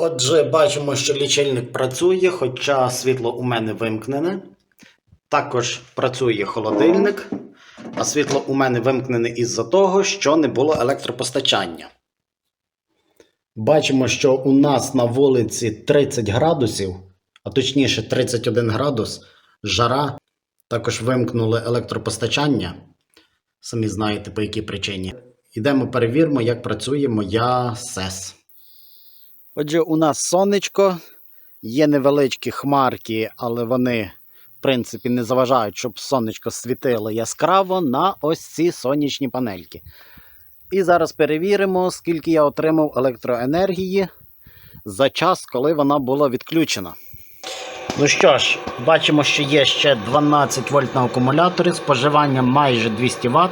Отже, бачимо, що лічильник працює, хоча світло у мене вимкнене. Також працює холодильник, а світло у мене вимкнене із-за того, що не було електропостачання. Бачимо, що у нас на вулиці 30 градусів, а точніше 31 градус, жара. Також вимкнули електропостачання. Самі знаєте по якій причині. Йдемо перевіримо, як працює моя СЕС. Отже, у нас сонечко, є невеличкі хмарки, але вони, в принципі, не заважають, щоб сонечко світило яскраво на ось ці сонячні панельки. І зараз перевіримо, скільки я отримав електроенергії за час, коли вона була відключена. Ну що ж, бачимо, що є ще 12 вольт на акумуляторі, споживання майже 200 Вт.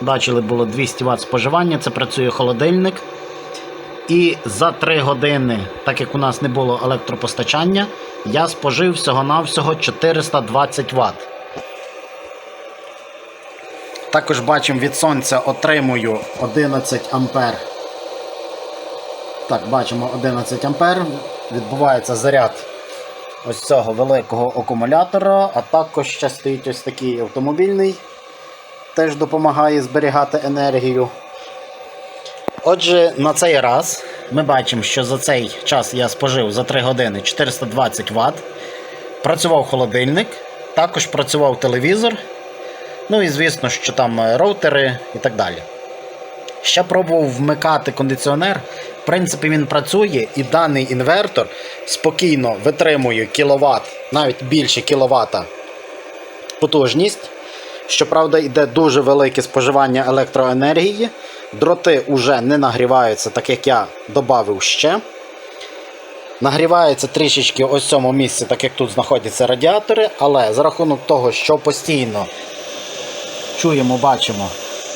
Бачили, було 200 Вт споживання, це працює холодильник. І за 3 години, так як у нас не було електропостачання, я спожив всього-навсього 420 Вт. Також бачимо від сонця отримую 11 ампер. Так, бачимо 11 ампер. Відбувається заряд ось цього великого акумулятора, а також ще стоїть ось такий автомобільний, теж допомагає зберігати енергію. Отже, на цей раз ми бачимо, що за цей час я спожив за 3 години 420 Вт. Працював холодильник, також працював телевізор. Ну і звісно, що там е, роутери і так далі. Ще пробував вмикати кондиціонер. В принципі, він працює, і даний інвертор спокійно витримує кіловат, навіть більше кіловата потужність. Щоправда, йде дуже велике споживання електроенергії. Дроти вже не нагріваються, так як я додав ще. Нагрівається трішечки ось в цьому місці, так як тут знаходяться радіатори, але за рахунок того, що постійно чуємо, бачимо,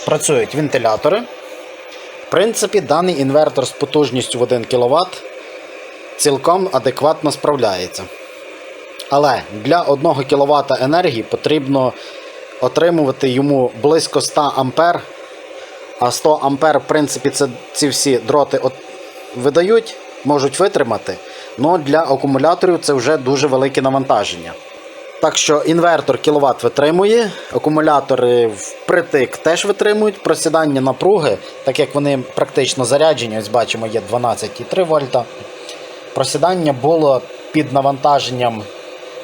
працюють вентилятори. В принципі, даний інвертор з потужністю в 1 кВт цілком адекватно справляється. Але для 1 кВт енергії потрібно отримувати йому близько 100 А. А 100 А, в принципі, це ці всі дроти от видають, можуть витримати. але для акумуляторів це вже дуже велике навантаження. Так що інвертор кіловат витримує, акумулятори впритик теж витримують просідання напруги, так як вони практично заряджені, ось бачимо, є 12,3 вольта. Просідання було під навантаженням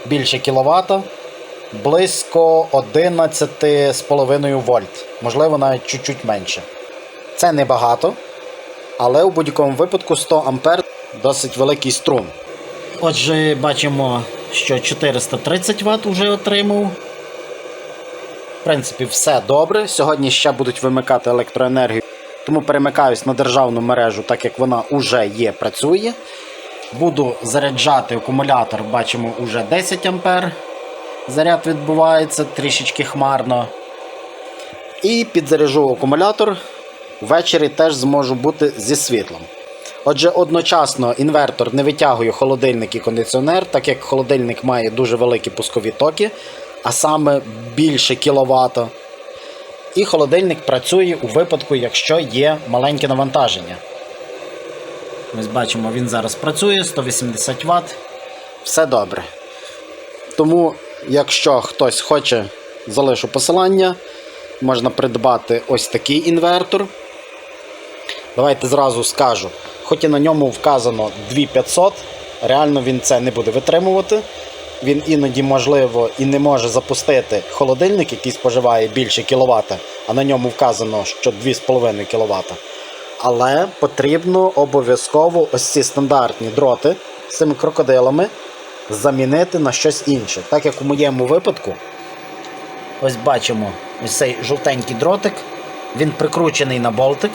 більше кіловата, близько 11,5 вольт, можливо, навіть чуть-чуть менше. Це небагато, але у будь-якому випадку 100 ампер досить великий струм. Отже, бачимо, що 430 Вт вже отримав. В принципі, все добре. Сьогодні ще будуть вимикати електроенергію, тому перемикаюсь на державну мережу, так як вона вже є, працює. Буду заряджати акумулятор, бачимо, вже 10 А. Заряд відбувається трішечки хмарно. І підзаряжу акумулятор. Ввечері теж зможу бути зі світлом. Отже, одночасно інвертор не витягує холодильник і кондиціонер, так як холодильник має дуже великі пускові токи, а саме більше кіловата. І холодильник працює у випадку, якщо є маленьке навантаження. Ось бачимо, він зараз працює 180 Вт. Все добре. Тому, якщо хтось хоче, залишу посилання, можна придбати ось такий інвертор. Давайте зразу скажу. Хоч і на ньому вказано 2500, реально він це не буде витримувати. Він іноді, можливо, і не може запустити холодильник, який споживає більше кВт, а на ньому вказано, що 2,5 кВт. Але потрібно обов'язково ось ці стандартні дроти з цими крокодилами замінити на щось інше. Так як у моєму випадку, ось бачимо ось цей жовтенький дротик, він прикручений на болтик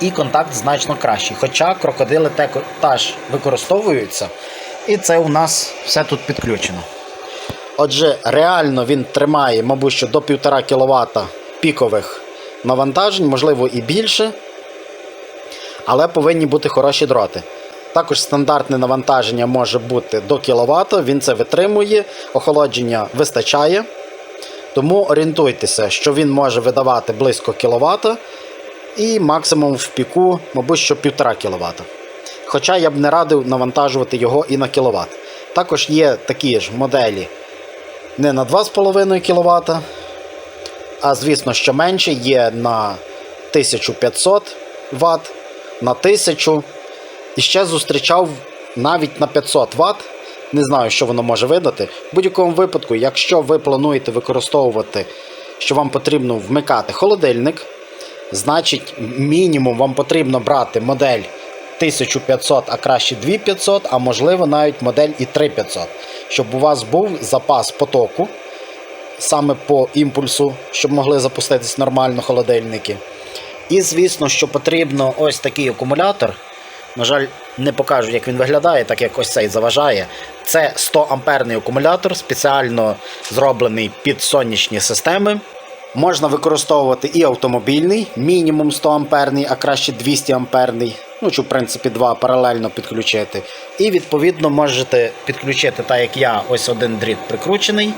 і контакт значно кращий. Хоча крокодили теж використовуються, і це у нас все тут підключено. Отже, реально він тримає, мабуть, що до 1,5 кВт пікових навантажень, можливо, і більше. Але повинні бути хороші дроти. Також стандартне навантаження може бути до кВт, він це витримує, охолодження вистачає. Тому орієнтуйтеся, що він може видавати близько кВт. І максимум в піку, мабуть, що 1,5 кВт. Хоча я б не радив навантажувати його і на кВт. Також є такі ж моделі не на 2,5 кВт, а звісно, що менше є на 1500 Вт, на 1000 і ще зустрічав навіть на 500 Вт. Не знаю, що воно може видати. В будь-якому випадку, якщо ви плануєте використовувати, що вам потрібно вмикати холодильник, значить мінімум вам потрібно брати модель 1500, а краще 2500, а можливо навіть модель і 3500, щоб у вас був запас потоку саме по імпульсу, щоб могли запуститись нормально холодильники. І звісно, що потрібно ось такий акумулятор. На жаль, не покажу, як він виглядає, так як ось цей заважає. Це 100 амперний акумулятор, спеціально зроблений під сонячні системи. Можна використовувати і автомобільний, мінімум 100 амперний, а краще 200 амперний. Ну, чи в принципі два паралельно підключити. І відповідно можете підключити, так як я, ось один дріт прикручений,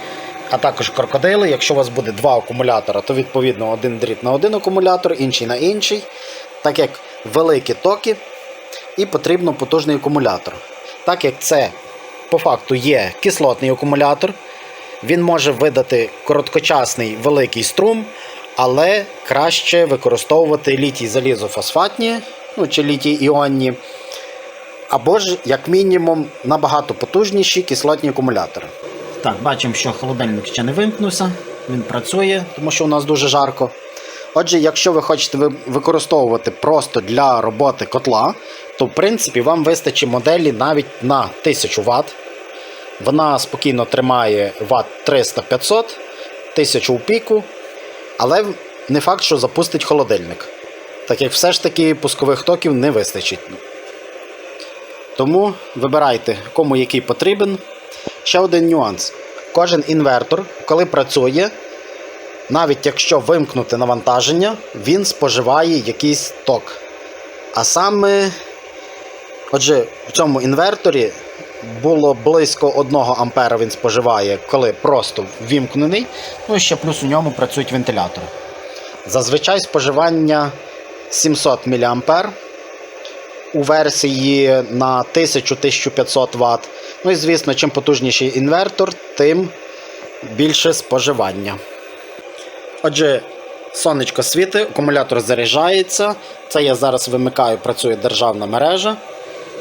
а також крокодили. Якщо у вас буде два акумулятора, то відповідно один дріт на один акумулятор, інший на інший. Так як великі токи, і потрібно потужний акумулятор. Так як це по факту є кислотний акумулятор, він може видати короткочасний великий струм, але краще використовувати літій залізофосфатні, ну чи літій іонні, або ж, як мінімум, набагато потужніші кислотні акумулятори. Так, бачимо, що холодильник ще не вимкнувся, він працює, тому що у нас дуже жарко. Отже, якщо ви хочете використовувати просто для роботи котла, то в принципі вам вистачить моделі навіть на 1000 Вт. Вона спокійно тримає Вт 300-500, 1000 у піку, але не факт, що запустить холодильник. Так як все ж таки пускових токів не вистачить. Тому вибирайте, кому який потрібен. Ще один нюанс. Кожен інвертор, коли працює, навіть якщо вимкнути навантаження, він споживає якийсь ток. А саме, отже, в цьому інверторі було близько 1 ампера він споживає, коли просто ввімкнений. Ну і ще плюс у ньому працюють вентилятори. Зазвичай споживання 700 мА у версії на 1000-1500 Вт. Ну і звісно, чим потужніший інвертор, тим більше споживання. Отже, сонечко світить, акумулятор заряджається. Це я зараз вимикаю, працює державна мережа.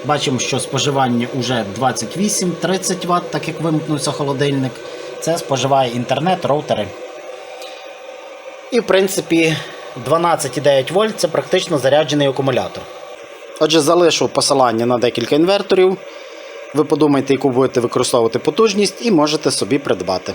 Бачимо, що споживання вже 28-30 Вт, так як вимкнувся холодильник. Це споживає інтернет, роутери. І, в принципі, 12,9 вольт це практично заряджений акумулятор. Отже, залишу посилання на декілька інверторів. Ви подумайте, яку будете використовувати потужність, і можете собі придбати.